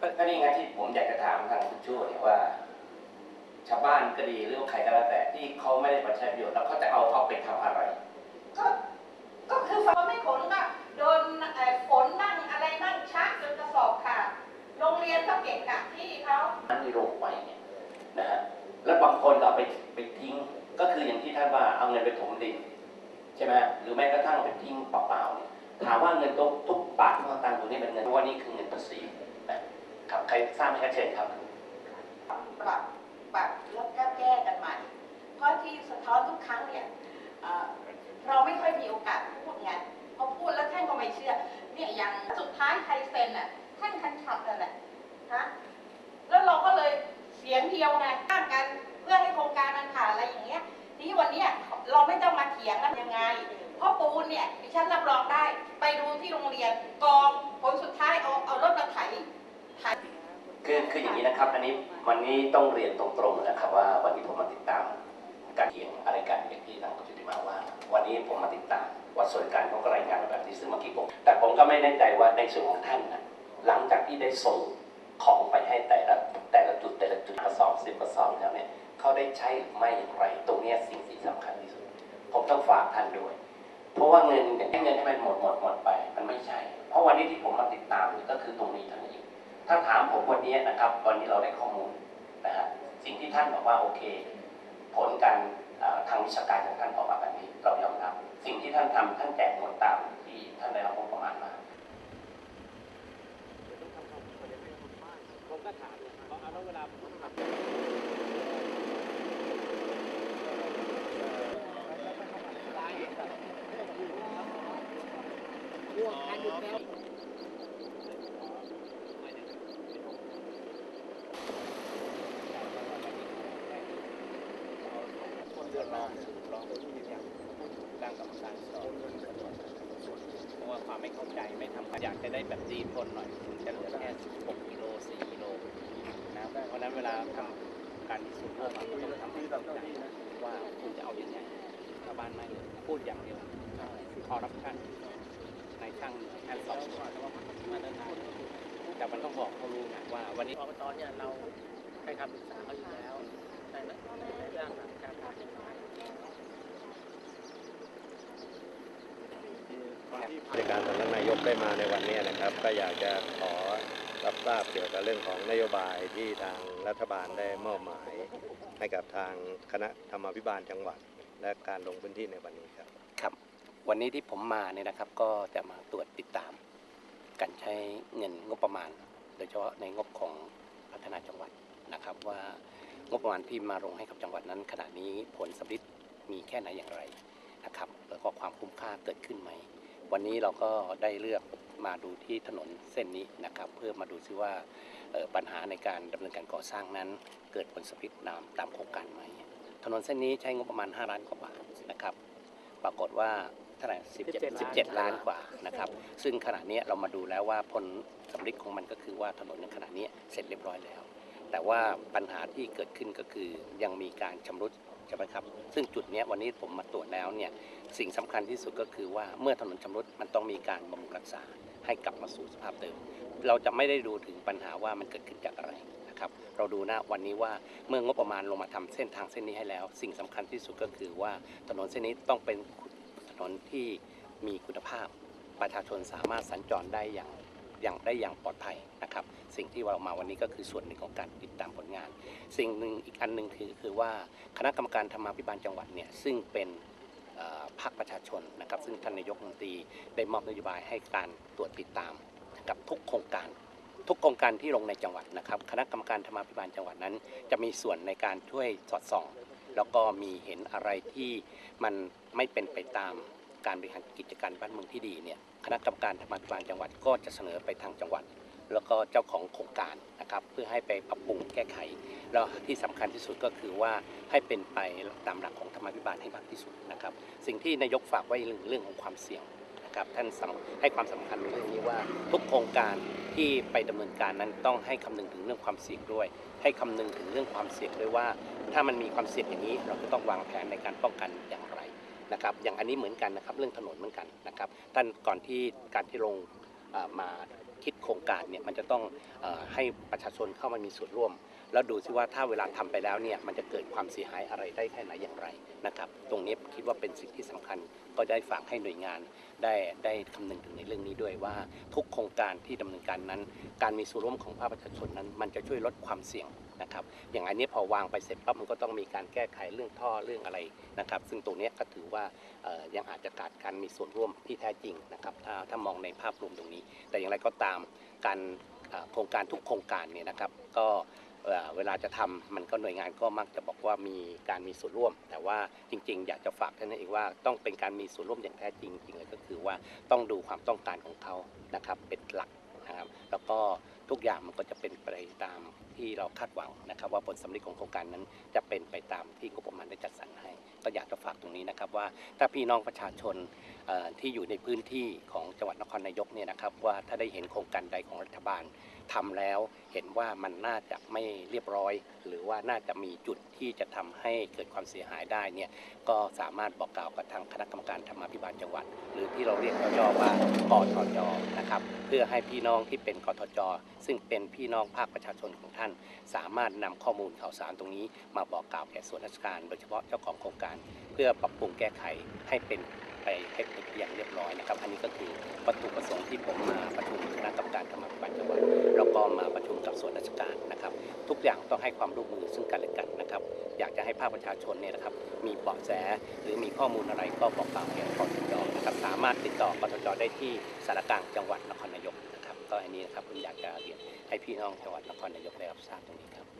ก็นี่ไงที่ผมอยากจะถามทางคุณชูเนี่ยว่า ชาวบ้านก็ดีหรือว่าใครก็แล้วแต่ที่เขาไม่ได้มาใช้ประโยชน์แล้วเขาจะเอาเอาไปทำอะไร ก็ก็คือฟ้าไม่ขนก็โดนเอ่อฝนนั่งอะไรนั่งชักจนกระสอบขาดโรงเรียนก็เก็บกักที่เขานั้นที่โรงไฟเนี่ยนะฮะแล้วบางคนก็เอาไปไปทิ้งก็คืออย่างที่ท่านว่าเอาเงินไปถมดินใช่ไหมหรือแม้กระทั่งไปทิ้งเปล่าๆเนี่ยถามว่าเงินทุกทุกบาททุกสตางค์ตรงนี้เป็นเงินเพราะว่านี่คือเงินภาษีนะ ครับใครทราบไหมครับเชิญครับปรับปรับแล้วก็แก้กันใหม่เพราะที่สะท้อนทุกครั้งเนี่ยเเราไม่ค่อยมีโอกาสพูดไงพอพูดแล้วท่านก็ไม่เชื่อ เนี่ยอย่างสุดท้ายใครเซ็นอะท่านคันฉับนั่นแหละฮะแล้วเราก็เลยเสียงเดียวไงข้างกันเพื่อให้โครงการมันผ่านอะไรอย่างเงี้ยทีนี้วันเนี้ยเราไม่ต้องมาเถียงกันยังไงเพราะปูนเนี่ยดิฉันรับรองได้ ไปดูที่โรงเรียนกองผลสุดท้ายเอาเอารถมาไถไถ คือคืออย่างนี้นะครับ อันนี้วันนี้ต้องเรียนตรงๆนะครับ ว่าวันนี้ผมมาติดตามการเถียงอะไรกันอย่างที่ทางคุณจุติมาว่า วันนี้ผมมาติดตามว่าส่วนการเขาก็รายงานแบบนี้ซึ่งเมื่อกี้ผมแต่ผมก็ไม่แน่ใจว่าในส่วนของท่านนะหลังจากที่ได้ส่งของไปให้แต่ละแต่ละจุดแต่ละจุดกระสอบสิบกระสอบแล้วเนี่ยเขาได้ใช้หรือไม่อย่างไร ตรงนี้สิ่งที่สำคัญที่สุด ผมต้องฝากท่านด้วย เพราะว่าเงินเนี่ยเงินให้มันหมดหมดหมดไป มันไม่ใช่ เพราะวันนี้ที่ผมมาติดตามก็คือตรงนี้เท่านั้น ถ้าถามผมวันนี้นะครับวันนี้เราได้ข้อมูลนะฮะสิ่งที่ท่านบอกว่าโอเค ผลการทางวิชาการของท่านออกมาแบบนี้เรายอมรับ สิ่งที่ท่านทำท่านแจกหมดตามที่ท่านได้รับงบประมาณมาผมก็ถามเพราะเอาเวลาผมทำเดือดร้ อนร้องที่เนี่ยตั้งกรรมการสอบเพราะว่าความไม่เข้าใจไม่ทำอยากจะได้แบบดีทนหน่อยคุณจะเหลือแค่6กิโล4กิโลนะเพราะนั้นเวลาทำการพิสูจน์โลกมันก็ต้องทำให้เข้าใจว่าคุณจะเอาอย่างไงชาวบ้านไม่เลยพูดอย่างเดียวคอร์รัปชันในช่างการสอบสวนแต่มันต้องบอกเขารู้นะว่าวันนี้อบตเนี่ยเราให้คำปรึกษาเขาอยู่แล้วในในเรื่องการทำกฎหมาย ในการสำนักนายกได้มาในวันนี้นะครับ ก็อยากจะขอรับทราบเกี่ยวกับเรื่องของนโยบายที่ทางรัฐบาลได้มอบหมาย ให้กับทางคณะธรรมาภิบาลจังหวัด และการลงพื้นที่ในวันนี้ครับครับ วันนี้ที่ผมมาเนี่ยนะครับก็จะมาตรวจติดตาม การใช้เงินงบประมาณ โดยเฉพาะในงบของพัฒนาจังหวัดนะครับ ว่างบประมาณที่มาลงให้กับจังหวัดนั้น ขณะนี้ผลสำลิดมีแค่ไหนอย่างไรนะครับ แล้วก็ความคุ้มค่าเกิดขึ้นไหม วันนี้เราก็ได้เลือกมาดูที่ถนนเส้นนี้นะครับ เพื่อมาดูซิว่าเอ่อปัญหาในการดำเนินการก่อสร้างนั้น เกิดผลสำลิดตามตามโครงการไหมถนนเส้นนี้ใช้งบประมาณ 5 ล้านกว่าบาทนะครับ ปรากฏว่าเท่าไหร่17 17 ล้านกว่านะครับ ซึ่งขณะนี้เรามาดูแล้วว่าผลสำลิดของมันก็คือว่าถนนในขณะนี้เสร็จเรียบร้อยแล้ว แต่ว่าปัญหาที่เกิดขึ้นก็คือยังมีการชำรุดใช่ไหมครับ ซึ่งจุดเนี้ยวันนี้ผมมาตรวจแล้วเนี่ย สิ่งสำคัญที่สุดก็คือว่าเมื่อถนนชำรุดมันต้องมีการบำรุงรักษาให้กลับมาสู่สภาพเดิม เราจะไม่ได้ดูถึงปัญหาว่ามันเกิดขึ้นจากอะไรนะครับเราดูนะวันนี้ว่าเมื่องบประมาณลงมาทำเส้นทางเส้นนี้ให้แล้ว สิ่งสำคัญที่สุดก็คือว่าถนนเส้นนี้ต้องเป็นถนนที่มีคุณภาพ ประชาชนสามารถสัญจรได้อย่างอย่างได้อย่างปลอดภัยนะครับ สิ่งที่เรามาวันนี้ก็คือส่วนหนึ่งของการติดตามผลงาน สิ่งหนึ่งอีกอันหนึ่งคือคือว่าคณะกรรมการธรรมาภิบาลจังหวัดเนี่ยซึ่งเป็น ภาคประชาชนนะครับซึ่งท่านนายกรัฐมนตรีได้มอบนโยบายให้การตรวจติดตามกับทุกโครงการ ทุกโครงการที่ลงในจังหวัดนะครับ คณะกรรมการธรรมาภิบาลจังหวัดนั้น จะมีส่วนในการช่วยสอดส่อง แล้วก็มีเห็นอะไรที่มันไม่เป็นไปตามการบริหารกิจการบ้านเมืองที่ดีเนี่ยคณะกรรมการธรรมาภิบาลจังหวัดก็จะเสนอไปทางจังหวัด แล้วก็เจ้าของโครงการนะครับเพื่อให้ไปปรับปรุงแก้ไข แล้วที่สำคัญที่สุดก็คือว่าให้เป็นไปตามหลักของธรรมาภิบาลให้มากที่สุดนะครับ สิ่งที่นายกฝากไว้เรื่องเรื่องของความเสี่ยงนะครับท่านสำให้ความสำคัญเรื่องนี้ว่าทุกโครงการที่ไปดำเนินการนั้นต้องให้คำนึงถึงเรื่องความเสี่ยงด้วย ให้คำนึงถึงเรื่องความเสี่ยงด้วยว่า ถ้ามันมีความเสี่ยงอย่างนี้ เราจะต้องวางแผนในการป้องกันอย่างไรนะครับ อย่างอันนี้เหมือนกันนะครับเรื่องถนนเหมือนกันนะครับท่านก่อนที่การที่ลงมา คิดโครงการเนี่ยมันจะต้องให้ประชาชนเข้ามามีส่วนร่วม แล้วดูซิว่าถ้าเวลาทำไปแล้วเนี่ยมันจะเกิดความเสียหายอะไรได้แค่ไหนอย่างไรนะครับ ตรงนี้คิดว่าเป็นสิ่งที่สำคัญก็ได้ฝากให้หน่วยงาน ได้ได้คำนึงถึงในเรื่องนี้ด้วยว่า ทุกโครงการที่ดำเนินการนั้น การมีส่วนร่วมของภาคประชาชนนั้น มันจะช่วยลดความเสี่ยงนะครับ อย่างอันนี้พอวางไปเสร็จปั๊บมันก็ต้องมีการแก้ไขเรื่องท่อเรื่องอะไรนะครับ ซึ่งตรงนี้ก็ถือว่ายังอาจจะขาดการมีส่วนร่วมที่แท้จริงนะครับถ้าถ้ามองในภาพรวมตรงนี้ แต่อย่างไรก็ตามการโครงการทุกโครงการเนี่ยนะครับ ก็ เเวลาจะทำมันก็หน่วยงานก็มักจะบอกว่ามีการมีส่วนร่วม แต่ว่าจริง ๆ อยากจะฝากท่านนเองว่าต้องเป็นการมีส่วนร่วมอย่างแท้จริงจริงเลยก็คือว่าต้องดูความต้องการของเขานะครับเป็นหลักนะครับ แล้วก็ทุกอย่างมันก็จะเป็นไปตามที่เราคาดหวังนะครับ ว่าผลสำเร็จของโครงการนั้นจะเป็นไปตามที่งบประมาณได้จัดสรรให้ ก็อยากจะฝากตรงนี้นะครับว่าถ้าพี่น้องประชาชนที่อยู่ในพื้นที่ของจังหวัดนครนายกเนี่ยนะครับว่าถ้าได้เห็นโครงการใดของรัฐบาล ทำแล้วเห็นว่ามันน่าจะไม่เรียบร้อย หรือว่าน่าจะมีจุดที่จะทำให้เกิดความเสียหายได้เนี่ยก็สามารถบอกกล่าวกับทางคณะกรรมการธรรมาภิบาลจังหวัด หรือที่เราเรียกย่อๆว่ากทจนะครับเพื่อให้พี่น้องที่เป็นกทจ ซึ่งเป็นพี่น้องภาคประชาชนของท่าน สามารถนำข้อมูลข่าวสารตรงนี้ มาบอกกล่าวแก่ส่วนราชการ โดยเฉพาะเจ้าของโครงการ เพื่อปรับปรุงแก้ไขให้เป็นไปให้เป็นอย่างเรียบร้อยนะครับ อันนี้ก็คือวัตถุประสงค์ที่ผมมาประชุมคณะกรรมการธรรมาภิบาลจังหวัด ก็มาประชุมกับส่วนราชการนะครับ ทุกอย่างต้องให้ความร่วมมือซึ่งกันและกันนะครับ อยากจะให้ภาคประชาชนเนี่ยนะครับ มีเบาะแสหรือมีข้อมูลอะไรก็บอกกล่าวแก่กทจนะครับ สามารถติดต่อกทจได้ที่สารกลางจังหวัดนครนายกนะครับ ก็อันนี้นะครับผมอยากจะเรียนให้พี่น้องจังหวัดนครนายกได้รับทราบตรงนี้ครับ